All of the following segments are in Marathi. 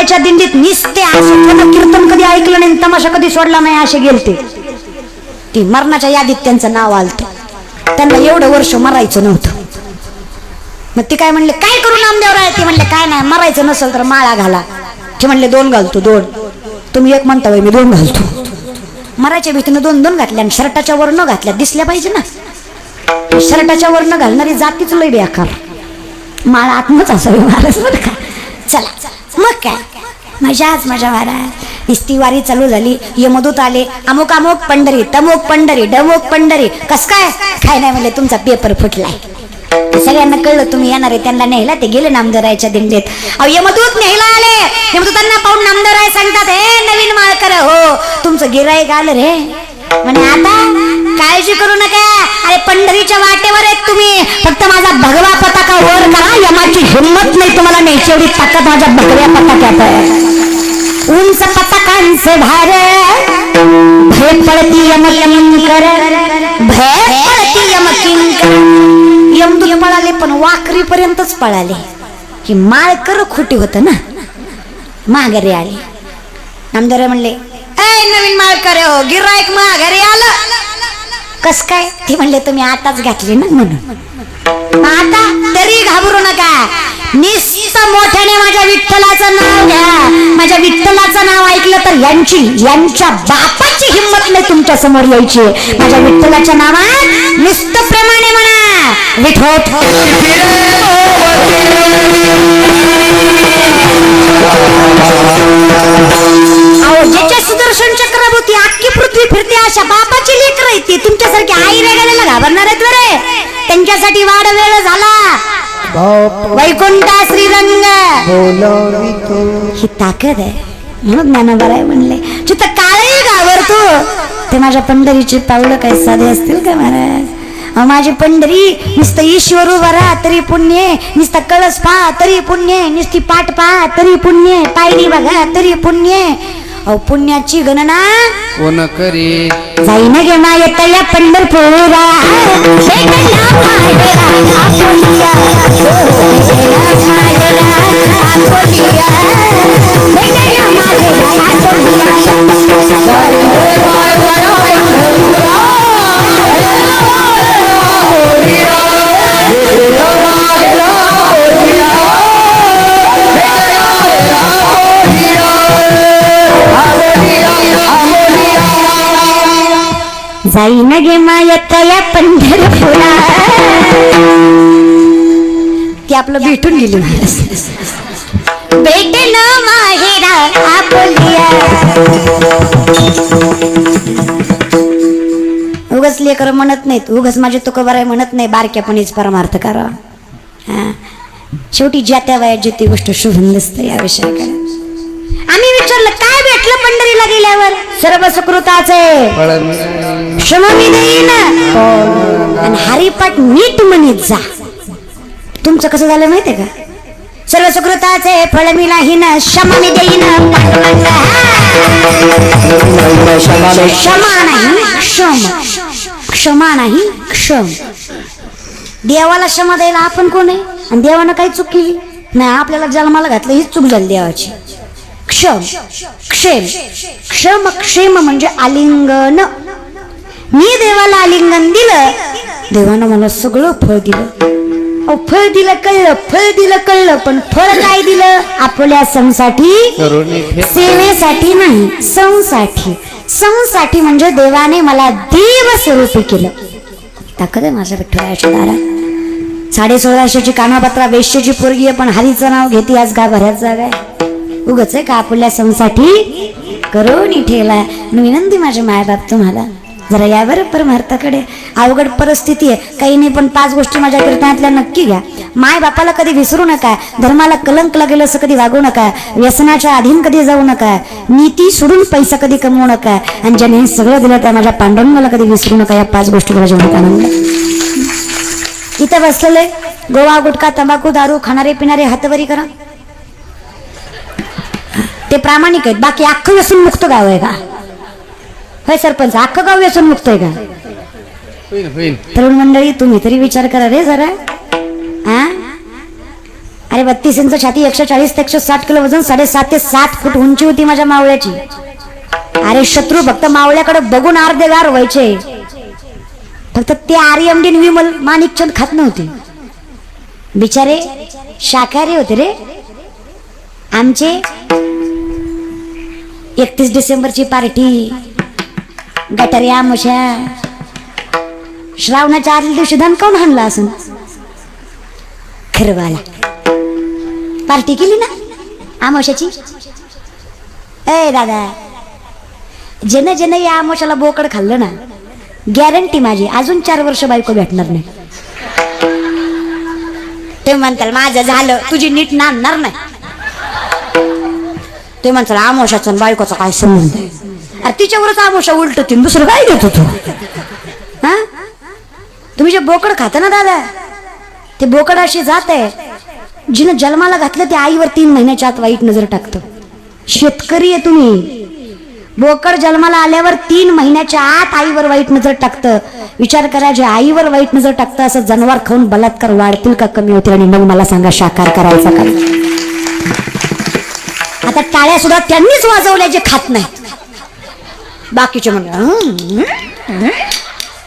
नामदेवरायाच्या दिंडीत निसते असं कीर्तन कधी ऐकलं नाही तमाशा कधी सोडला नाही असे गेलते. ती मरणाच्या यादीत त्यांचं नाव आलत. त्यांना एवढं वर्ष मरायचं नव्हतं. मग ते काय म्हणले काय करू नामदेवराय ती म्हणले काय नाही मरायचं नसेल तर माळा घाला. ते म्हणले दोन घालतो दोन. तुम्ही एक म्हणता मी दोन घालतो. मरायच्या भीतीनं दोन दोन घातल्या आणि शर्टाच्या वर न घातल्या दिसल्या पाहिजे ना. शर्टाच्या वर न घालणारी जातीच लय आकार माळा आत्मच असावी महाराज बरं का? चला. मग काय? मजाच मजा महाराज. निस्ती वारी चालू झाली. यमदूत आले. अमुक अमुक पंढरी तमुक पंढरी डमुक पंढरी. कस काय? काय नाही म्हणले तुमचा पेपर फुटलाय. सगळ्यांना कळलं तुम्ही येणार आहे त्यांना नेहला ते गेले नामदरायच्या दिंडीत. अहो यमदूत नेहला आले. यमदूतांना पाहून नामदाराय सांगतात हे नवीन माळकर हो तुमचं गिराईक आलं रे. म्हणे आता काळजी करू नका. अरे पंढरीच्या वाटेवर आहेत तुम्ही. फक्त माझा भगवा पताका वर करा. यमाची हिंमत नाही तुम्हाला न्यायची. एवढी ताकद माझ्या भगव्या पताक्यात आहे. उंच पताकांचे भार. भय पडती यमकिंकर भय पडती यमकिंकर यमदूत पळाले पण वाकरी पर्यंतच पळाले. ही माळकर खोटी होत ना. माघारी आले. नामदार म्हणले ए नवीन माळकर हो गिरायक माघारी आलं. कस काय? ते म्हणले तुम्ही आताच घातली ना म्हणून. आता तरी घाबरू नका. निस्त मोठ्याने माझ्या विठ्ठलाचं नाव घ्या. माझ्या विठ्ठलाचं नाव ऐकलं तर यांची यांच्या बापाची हिंमत नाही तुमच्यासमोर यायची. माझ्या विठ्ठलाच्या नावात निस्त प्रमाणे म्हणा. विठोठ अहो ज्याच्या सुदर्शन फिरते अशा बापाची लेकर आहे ती. तुमच्यासारखी आई रेगायला घाबरणार आहेत बरे. त्यांच्यासाठी वाढ वेळ झाला. वैकुंठा श्रीरंग. ही ताकद आहे. म्हणून ज्ञानोबराय म्हणले जिथं काळही घाबरतो. ते माझ्या पंढरीची पावलं काही साधे असतील का महाराज? माझी पंढरी नुसतं ईश्वर उभा राहा तरी पुण्य. नुसतं कळस पहा तरी पुण्य. नुसती पाठ पहा तरी पुण्य. पायरी बघा तरी पुण्य. अहो पुण्याची गणना. कोण करी? जाईन गे मायत या पंढरपुरा भेटला जाईन गे मायत या पंढरपुरा ती आपलं भेटून गेली महाराज. भेटन माहेरा आपुलिया. उगच लेकर म्हणत नाहीत उगच माझे आहे म्हणत नाही बारक्यापणीच परमार्थ करा. शेवटी ज्या त्या वयात जे ती गोष्ट शोभून दिसते या विषयाकडे. आम्ही विचारलं काय भेटलं पंढरीला गेल्यावर? सर्व सुकृताचे. फळ क्षम मी देईन आणि हरिपाठ नीट म्हणीत जा. तुमचं कसं झालं माहितीये का? सर्व सुकृताचे फळ मी नाही ना क्षमा मी देईन क्षमा नाही क्षम. क्षमा नाही क्षम. देवाला क्षमा द्यायला आपण कोण आहे? आणि देवानं काही चूक केली? नाही आपल्याला जन्माला घातलं हीच चूक झाली देवाची. क्षम. क्षेम. क्षम. क्षेम म्हणजे आलिंगन. मी देवाला आलिंगन दिलं. देवानं मला सगळं फळ दिलं. फळ दिलं कळलं फळ दिलं कळलं पण फळ काय दिलं? आपल्या संसाठी सेवेसाठी नाही संसाठी. संसाठी म्हणजे देवाने मला देव स्वरूपी केलं. ताकद आहे माझ्या विठ्ठलाच्या दारात. साडे सोळाशेची कानापत्रा वेश्येची पोरगी आहे पण हरीचं नाव घेते आज का बऱ्याच जागा आहे. उगच आहे का आपल्या संसाठी? करून ठेला. विनंती माझे मायबाप तुम्हाला. जरा या बरं परमार्थाकडे. अवघड परिस्थिती आहे. काही नाही पण पाच गोष्टी माझ्या कीर्तनातल्या नक्की घ्या. माय बापाला कधी विसरू नका. धर्माला कलंक लागेल असं कधी वागू नका. व्यसनाच्या अधीन कधी जाऊ नका. नीती सोडून पैसा कधी कमवू नका. आणि ज्याने हे सगळं दिलं त्या माझ्या पांडुरंगाला कधी विसरू नका. या पाच गोष्टी माझ्या जीवनात आनंद इथं बसलेले गोवा गुटखा तंबाखू दारू खाणारे पिणारे हातवरी करा. ते प्रामाणिक आहेत. बाकी अख्खं व्यसन मुक्त गाव आहे का? होय सरपंच अख्खं गाव व्यसन मुक्त आहे का तरुण मंडळी तुम्ही तरी विचार करा रे जरा. हा अरे बत्तीस इंच छाती एकशे चाळीस ते एकशे साठ किलो वजन साडेसात ते सात फूट उंची होती माझ्या मावळ्याची. अरे शत्रू फक्त मावळ्याकडे बघून अर्धे गार व्हायचे. फक्त ते आर्यमडीन विमल माणिकचंद खात नव्हते. बिचारे शाकाहारी होते रे. आमचे एकतीस डिसेंबरची पार्टी. गटारी मुश्या श्रावणाच्या आदल्या दिवशी धनकावून हाणला असं खरवाला. पार्टी केली ना? आमोशाची? ए दादा. जन जन या आमोशाला बोकड खाल्लं ना गॅरंटी माझी अजून चार वर्ष बायको भेटणार नाही. ते म्हणताल माझं झालं तुझी नीट नांदणार नाही. ते म्हणताल आमोशाचं बायकोचा काय संबंध आहे? अरे तिच्यावरच आमोशा उलट दुसरं काय देतो तू? हा? तुम्ही जे बोकड खाता ना दादा ते बोकड अशी जात आहे जिनं जन्माला घातलं ते आईवर तीन महिन्याच्या आत वाईट नजर टाकतं. शेतकरी आहे तुम्ही. बोकड जन्माला आल्यावर तीन महिन्याच्या आत आईवर वाईट नजर टाकतं. विचार करा जे आईवर वाईट नजर टाकतं असं जनावर खाऊन बलात्कार वाढतील का कमी होतील? आणि मग मला सांगा शाकार करायचा का? आता टाळ्या सुद्धा त्यांनीच वाजवल्या जे खात नाहीत बाकीचे म्हणजे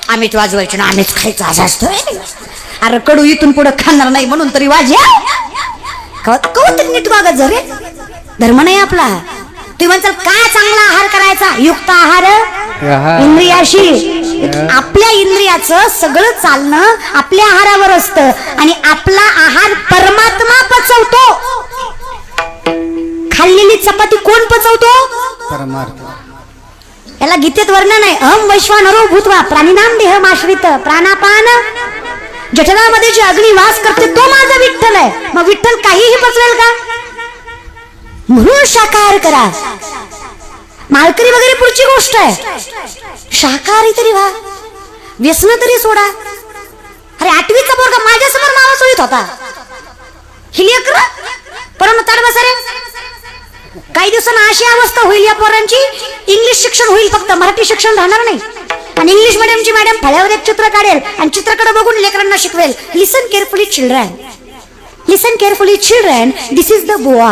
आम्हीच वाजवायचे ना आम्हीच खायचं असं असतं अरे कडू इथून पुढे खाणार नाही म्हणून तरी वाज्या तरी नीट वागत जरे धर्म नाही आपला. तुम्ही म्हणताल काय चांगला आहार करायचा? युक्त आहार. इंद्रियाशी? आपल्या इंद्रियाचं सगळं चालणं आपल्या आहारावर असतं आणि आपला आहार परमात्मा पचवतो. खाल्लेली चपाती कोण पचवतो? परमार्थ याला गीतेत वर्णन आहे अहम वैश्वानरो भूतवा प्राणीनाम देह आश्रित प्राणापान. जठरामध्ये जी अग्नी वास करते तो माझा विठ्ठल आहे. मग विठ्ठल काहीही पचवेल का? म्हणून शाकाहार करा. मालकरी वगैरे पुढची गोष्ट आहे. शाकाहारी तरी व्हा. व्यसन तरी सोडा. अरे आठवीचा पोरगा माझ्यासमोर मावा सोयीत होता. हिलियकर परम ताड बसा रे. काही दिवसांना अशी अवस्था होईल या पोरांची इंग्लिश शिक्षण होईल फक्त मराठी शिक्षण राहणार नाही. आणि इंग्लिश मीडियमची मॅडम फळ्यावर एक चित्र काढेल आणि चित्राकडे बघून लेकरांना शिकवेल. Listen carefully children listen carefully children this is the boa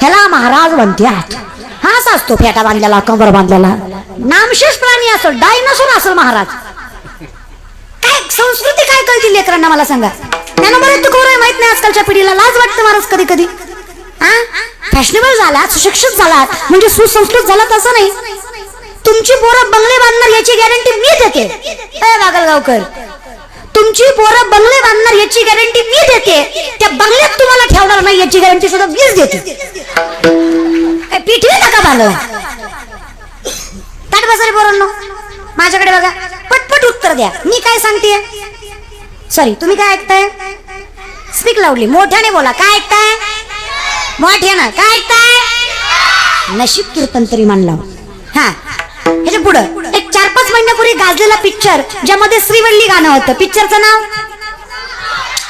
ह्याला महाराज म्हणतात. हा असा असतो फेटा बांधलेला कंबर बांधलेला. नामशेष प्राणी असो डायनासोर असेल महाराज. काय संस्कृती काय कळती लेकरांना मला सांगा. त्यांना बरं तू आहे माहीत नाही आजकालच्या पिढीला. लाज वाटतं महाराज कधी कधी. हा फॅशनेबल झालात सुशिक्षित झालात म्हणजे सुसंस्कृत झालात असं नाही. तुमची पोरं बंगले बांधणार याची गॅरंटी मी देते. ए बागलगावकर तुमची पोरं बंगले बांधणार याची गॅरंटी मी देते. त्या बंगल्यात तुम्हाला ठेवणार नाही याची गॅरंटी सुद्धा मीच देते. ए, पिठवी नका बांधवा ताट बसा रे पोरांनो माझ्याकडे बघा. पटपट उत्तर द्या. मी काय सांगते सॉरी तुम्ही काय ऐकताय? स्पीक लावली मोठ्याने बोला. काय ऐकताय? मोठ्यानं काय ऐकताय नशीब कीर्तन तरी मानला. हा. ह्याच्या पुढं. एक चार पाच महिन्यापूर्वी गाजलेला पिक्चर ज्यामध्ये श्रीवल्ली गाणं होतं. पिक्चरचं नाव?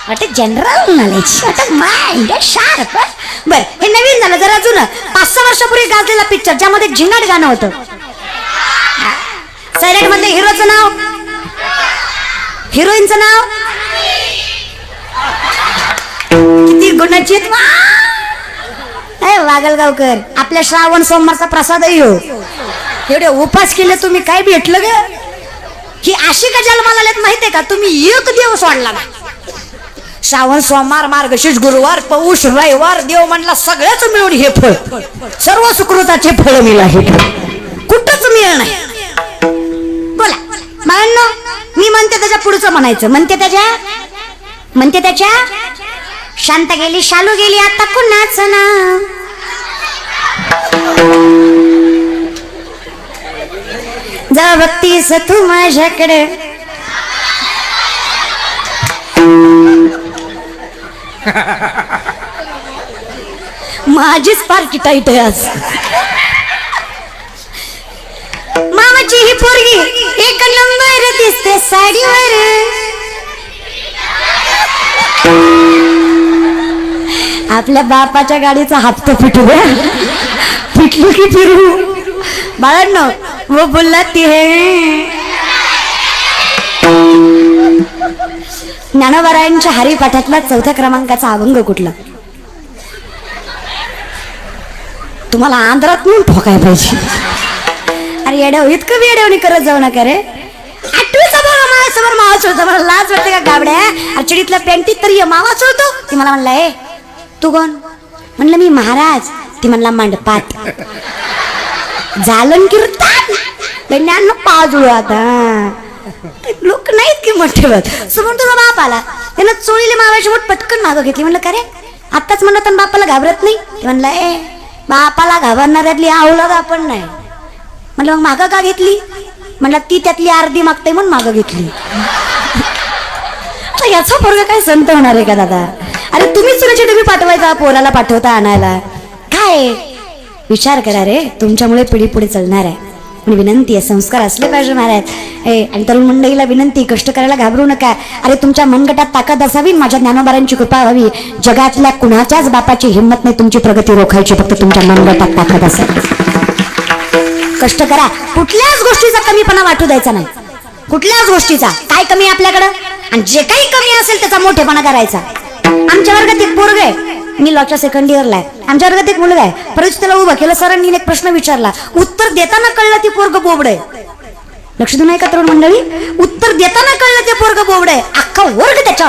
वाटे जनरल नॉलेज वाटे माइंड शार्प बर हे नवीन झालं. जरा जुनं. पाच सहा वर्षापूर्वी गाजलेला पिक्चर ज्यामध्ये झिंगाट गाणं होतं. सायलेंट मधल्या हिरोचं नाव? हिरोईनचं नाव? किती गुणाची आहेत. अरे वागलगावकर आपल्या श्रावण सोमवारचा प्रसादही हो. एवढे उपास केले तुम्ही काय भेटलं ग? ही अशी का जन्माला आलेत माहितीये का? तुम्ही एक देव सोडला ना श्रावण सोमवार मार्गशीर्ष गुरुवार पौष रविवार देव म्हणला सगळ्याच मिळून हे फळ. सर्व सुकृताचे फळ मिळा हे कुठंच मिळ नाही. बोला. म्हणून मी म्हणते त्याच्या पुढचं म्हणायचं. म्हणते त्याच्या? म्हणते त्याच्या? शांत गेली शालू गेली आता कुणाच ना जा बघतीस तू माझ्याकडे. माझीच पार्टी टाईट आहे आज. मामाची ही पोरगी एक नंबर दिसते साडीवर आपल्या बापाच्या गाडीचा हप्ता फिटू द्या फिटलो की फिरू. बाळांनो वो बोलला ती हे. ज्ञानोबारायांच्या हरिपाठातला चौथ्या क्रमांकाचा अभंग कुठला? तुम्हाला आंध्रात म्हणून ठोकाय पाहिजे. अरे येड्याव इतकं मी येड्यावणी करत जाऊ नका रे. आठवीचा भाऊ माझ्यासमोर मावा सोडतो मला लाज वाटते का गाबड्या? अर्चडीतल्या पेंटीत तरी मावा सोडतो ती मला म्हणला ए तू कोण? म्हणलं मी महाराज. ती म्हणला मांडपात. झालं कीर्तन. ज्ञान पाजुळू आता लोक नाहीत की मोठे ठेवत समोर तुझा बाप आला. त्यानं चोळीले मावाची मोठ पटकन मागं घेतली. म्हणलं का रे? आत्ताच म्हणलं तर बापाला घाबरत नाही? ते म्हणलं ए बापाला घाबरणाऱ्यातली आवलत आपण नाही. म्हणलं मग मागं का घेतली? म्हणलं ती त्यातली अर्धी मागते म्हणून मागं घेतली. याचा पोरगा काय संत होणार आहे का दादा? अरे तुम्हीच सुरक्षित तुम्ही पाठवायचा पोराला पाठवता आणायला. काय? विचार करा रे तुमच्यामुळे पिढी पुढे चालणार आहे. पण विनंती आहे संस्कार असले पाहिजे महाराज. ए आणि तरुण मंडळीला विनंती कष्ट करायला घाबरू नका. अरे तुमच्या मनगटात ताकद असावी माझ्या ज्ञानोबारांची कृपा व्हावी. जगातल्या कुणाच्याच बापाची हिंमत नाही तुमची प्रगती रोखायची फक्त तुमच्या मनगटात ताकद असावी. कष्ट करा. कुठल्याच गोष्टीचा कमीपणा वाटू द्यायचा नाही. कुठल्याच गोष्टीचा. काय कमी आहे आपल्याकडं? आणि जे काही कमी असेल त्याचा मोठेपणा करायचा. आमच्या वर्गात एक पोरग आहे. मी लॉच्या सेकंड इयरला आहे. आमच्या वर्गात एक मुलगा आहे. परत त्याला उभं केलं. सरांनी एक प्रश्न विचारला. उत्तर देताना कळलं ती पोरग बोबड आहे. लक्ष देऊन नाही का तरुण मंडळी. उत्तर देताना कळलं ते पोरग बोबड आहे. अख्खा वर्ग त्याच्या